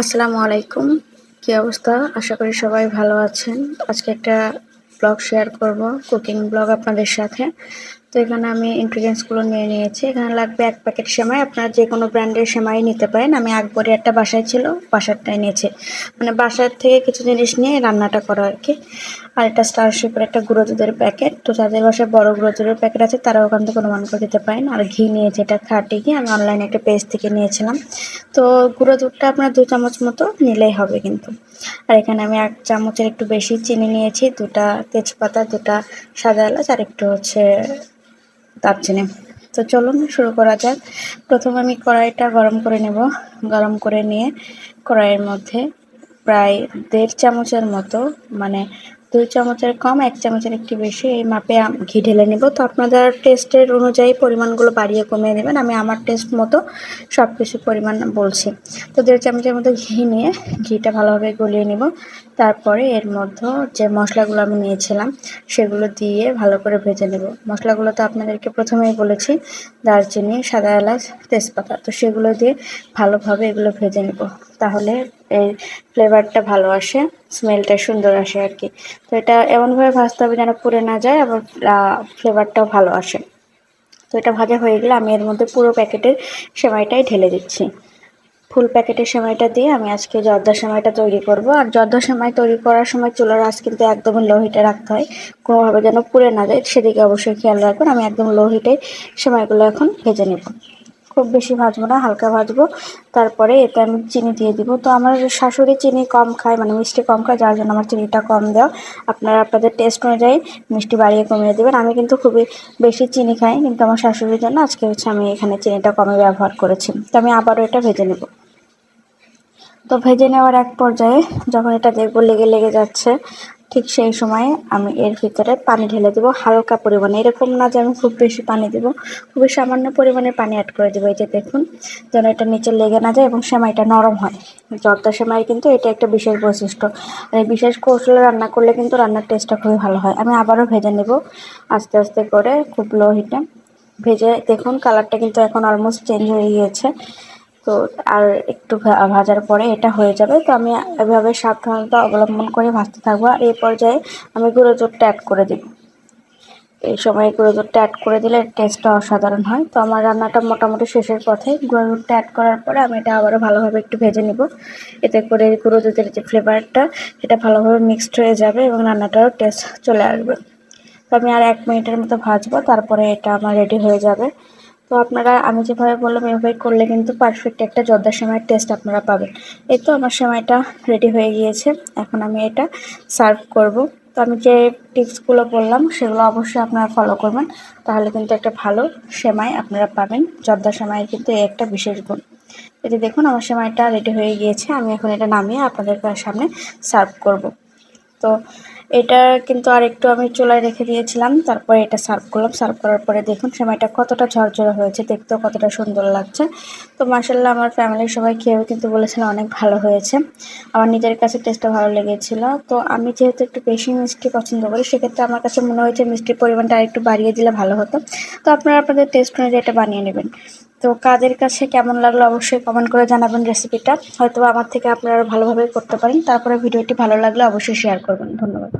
আসসালামু আলাইকুম। কী অবস্থা? আশা করি সবাই ভালো আছেন। আজকে একটা ব্লগ শেয়ার করব, কুকিং ব্লগ আপনাদের সাথে। তো এখানে আমি ইনগ্রিডিয়েন্টসগুলো নিয়ে নিয়েছি। এখানে লাগবে এক প্যাকেট সেমাই। আপনারা যে কোনো ব্র্যান্ডের সেমাই নিতে পারেন। আমি আকবরে একটা বাসায় ছিল, বাসারটাই নিয়েছি। মানে বাসার থেকে কিছু জিনিস নিয়ে রান্নাটা করা আর কি। আর একটা স্টারশিপের একটা গুঁড়ো দুধের প্যাকেট তো যাদের বাসায় বড় গুঁড়ো দুধের প্যাকেট আছে তারা ওখান থেকে অনুমান করে দিতে পারেন। আর ঘি নিয়েছি, এটা খাটি ঘি। আমি অনলাইনে একটা পেজ থেকে নিয়েছিলাম। তো গুঁড়ো দুধটা আপনার দু চামচ মতো নিলেই হবে কিন্তু। আর এখানে আমি এক চামচের একটু বেশি চিনি নিয়েছি। দুটা তেজপাতা, দুটা সাদা এলাচ, আর একটু হচ্ছে দারচিনি তো চলুন, শুরু করা যাক। প্রথমে আমি কড়াইটা গরম করে নেব। গরম করে নিয়ে কড়াইয়ের মধ্যে প্রায় দেড় চামচের মতো মানে দুই চামচের কম, এক চামচের একটু বেশি। এই মাপে ঘি ঢেলে নেব। তো আপনাদের টেস্টের অনুযায়ী পরিমাণগুলো বাড়িয়ে কমিয়ে নেবেন। আমি আমার টেস্ট মতো সব কিছু পরিমাণ বলছি। তো দেড় চামচের মতো ঘি নিয়ে ঘিটা ভালোভাবে গলিয়ে নেব। তারপরে এর মধ্যে যে মশলাগুলো আমি নিয়েছিলাম, সেগুলো দিয়ে ভালো করে ভেজে নেব। মশলাগুলো তো আপনাদেরকে প্রথমেই বলেছি, দারচিনি, সাদা এলাচ, তেজপাতা। তো সেগুলো দিয়ে ভালোভাবে এগুলো ভেজে নেব। তাহলে এই ফ্লেভারটা ভালো আসে স্মেলটা সুন্দর আসে আর কি তো এটা এমনভাবে ভাজতে হবে যেন পুড়ে না যায় আবার ফ্লেভারটাও ভালো আসে। তো এটা ভাজা হয়ে গেলে আমি এর মধ্যে পুরো প্যাকেটের সেমাইটাই ঢেলে দিচ্ছি। ফুল প্যাকেটের সেমাইটা দিয়ে আমি আজকে জর্দা সেমাইটা তৈরি করব। আর জর্দা সেমাই তৈরি করার সময় চুলার আঁচ কিন্তু একদম লো হিটে রাখতে হয়। কোনোভাবে যেন পুড়ে না যায়, সেদিকে অবশ্যই খেয়াল রাখবেন। আমি একদম লো হিটে সেমাইগুলো এখন ভেজে নেব। খুব বেশি ভাজবো না, হালকা ভাজবো। তারপরে এতে আমি চিনি দিয়ে দিব। তো আমার শাশুড়ি চিনি কম খায় মানে মিষ্টি কম খায়, যার জন্য আমার চিনিটা কম দেওয়া আপনারা, আপনাদের টেস্ট অনুযায়ী মিষ্টি বাড়িয়ে কমিয়ে দেবেন। আমি কিন্তু খুবই বেশি চিনি খাই, কিন্তু আমার শাশুড়ির জন্য আজকে হচ্ছে আমি এখানে চিনিটা কমে ব্যবহার করেছি। তো আমি আবারও এটা ভেজে নেব। তো ভেজে নেওয়ার এক পর্যায়ে যখন এটা দেখব লেগে লেগে যাচ্ছে ঠিক সেই সময়ে আমি এর ভিতরে পানি ঢেলে দেবো। হালকা পরিমাণে, এরকম না যে আমি খুব বেশি পানি দেব। খুবই সামান্য পরিমাণে পানি অ্যাড করে দেবো। এই যে দেখুন, যেন এটা নিচে লেগে না যায় এবং সেমাইটা নরম হয়। জর্দা সেমাই কিন্তু এটা একটা বিশেষ বৈশিষ্ট্য। আর এই বিশেষ কৌশলে রান্না করলে কিন্তু রান্নার টেস্টটা খুবই ভালো হয়। আমি আবারও ভেজে নেব। আস্তে আস্তে করে খুব লো হিটে ভেজে দেখুন কালারটা কিন্তু এখন অলমোস্ট চেঞ্জ হয়ে গিয়েছে। তো আর একটু ভাজার পরে এটা হয়ে যাবে। তো আমি এভাবে সাবধানতা অবলম্বন করে ভাজতে থাকব। আর এই পর্যায়ে আমি গুঁড়ো জোরটা অ্যাড করে দিব। এই সময় গুঁড়ো জোরটা অ্যাড করে দিলে টেস্টটা অসাধারণ হয়। তো আমার রান্নাটা মোটামুটি শেষের পথে গুঁড়ো দুধটা অ্যাড করার পরে আমি এটা আবারও ভালোভাবে একটু ভেজে নিব। এতে করে গুঁড়ো দুধের যে ফ্লেভারটা এটা ভালোভাবে মিক্সড হয়ে যাবে এবং রান্নাটারও টেস্ট চলে আসবে। তো আমি আর এক মিনিটের মতো ভাজবো। তারপরে এটা আমার রেডি হয়ে যাবে। তো আপনারা, আমি যেভাবে বললাম, এভাবে করলে কিন্তু পারফেক্ট একটা জর্দার সেমাইয়ের টেস্ট আপনারা পাবেন। এই তো আমার সেমাইটা রেডি হয়ে গিয়েছে। এখন আমি এটা সার্ভ করব। তো আমি যে টিপসগুলো বললাম, সেগুলো অবশ্যই আপনারা ফলো করবেন। তাহলে কিন্তু একটা ভালো সেমাই আপনারা পাবেন। জর্দা সেমাইয়ের কিন্তু একটা বিশেষ গুণ। এতে দেখুন, আমার সেমাইটা রেডি হয়ে গিয়েছে। আমি এখন এটা নামিয়ে আপনাদের সামনে সার্ভ করব। তো এটা কিন্তু আর একটু আমি চুলায় রেখে দিয়েছিলাম, তারপরে এটা সার্ভ করলাম। সার্ভ করার পরে দেখুন সেমাইটা কতটা ঝরঝরে হয়েছে, দেখতেও কতটা সুন্দর লাগছে। তো মার্শাল্লাহ আমার ফ্যামিলির সবাই খেয়েও কিন্তু বলেছিল অনেক ভালো হয়েছে। আমার নিজের কাছে টেস্টটা ভালো লেগেছিলো। তো আমি যেহেতু একটু বেশি মিষ্টি পছন্দ করি, সেক্ষেত্রে আমার কাছে মনে হয়েছে মিষ্টির পরিমাণটা আর একটু বাড়িয়ে দিলে ভালো হতো। তো আপনারা আপনাদের টেস্ট অনুযায়ী এটা বানিয়ে নেবেন। তো কাদের কাছে কেমন লাগল অবশ্যই কমেন্ট করে জানাবেন রেসিপিটা হয়তো আমার থেকে আপনারা ভালোভাবে করতে পারেন। তারপরে ভিডিওটি ভালো লাগলে অবশ্যই শেয়ার করবেন। ধন্যবাদ।